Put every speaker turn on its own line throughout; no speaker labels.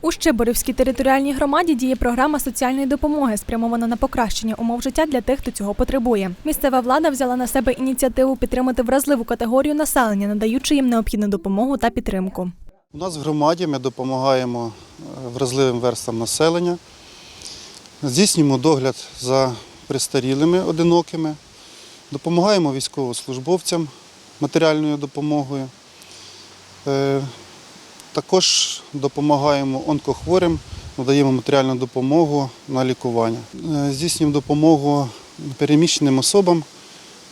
У Щеборівській територіальній громаді діє програма соціальної допомоги, спрямована на покращення умов життя для тих, хто цього потребує. Місцева влада взяла на себе ініціативу підтримати вразливу категорію населення, надаючи їм необхідну допомогу та підтримку.
У нас в громаді ми допомагаємо е, вразливим верстам населення, здійснюємо догляд за престарілими одинокими, допомагаємо військовослужбовцям матеріальною допомогою. Також допомагаємо онкохворим, надаємо матеріальну допомогу на лікування. Е, Здійснюємо допомогу переміщеним особам,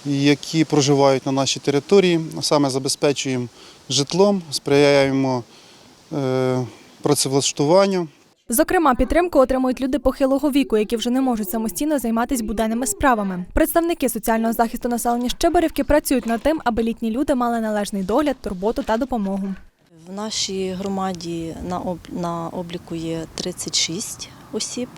які проживають на нашій території, саме забезпечуємо житлом, сприяємо е, працевлаштуванню.
Зокрема, підтримку отримують люди похилого віку, які вже не можуть самостійно займатися буденними справами. Представники соціального захисту населення Щеборівки працюють над тим, аби літні люди мали належний догляд, турботу та допомогу.
В нашій громаді на об- на обліку є 36 осіб,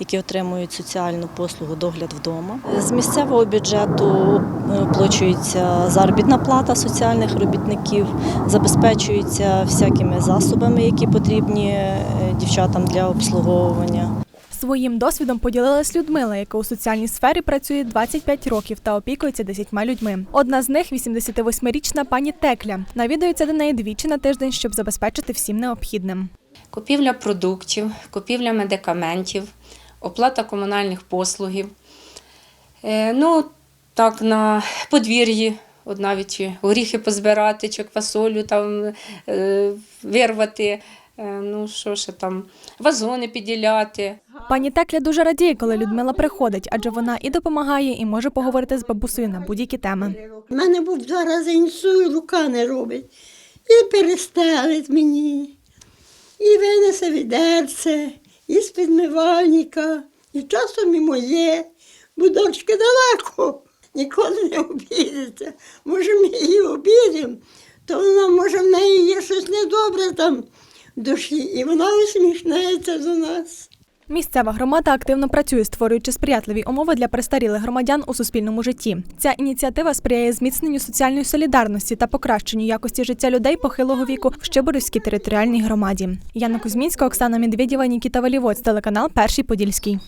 які отримують соціальну послугу догляд вдома. З місцевого бюджету е, оплачується заробітна плата соціальних робітників, забезпечується всякими засобами, які потрібні е, дівчатам для обслуговування.
Своїм досвідом поділилась Людмила, яка у соціальній сфері працює 25 років та опікується 10 людьми. Одна з них 88-річна пані Текля. Навідується до неї двічі на тиждень, щоб забезпечити всім необхідним.
Купівля продуктів, купівля медикаментів, оплата комунальних послугів. Е, ну, так, на подвір'ї, от навіть горіхи позбирати, чи квасолю там е, вирвати, е, ну що ще там, вазони підділяти.
Пані Текля дуже радіє, коли Людмила приходить, адже вона і допомагає, і може поговорити з бабусею на будь-які теми.
У мене був два рази інсулт, рука не робить. І перестелить мені, і винесе відерце, і з підмивальника, і часом і моє. Бо дочки далеко, ніколи не обідеться. Може, ми її обідемо, то вона, може, в неї є щось недобре там в душі, і вона усміхнеться до нас.
Місцева громада активно працює, створюючи сприятливі умови для престарілих громадян у суспільному житті. Ця ініціатива сприяє зміцненню соціальної солідарності та покращенню якості життя людей похилого віку в Щеборівській територіальній громаді. Яна Кузьмінська, Оксана Медведєва, Нікіта Валівоць, телеканал Перший Подільський.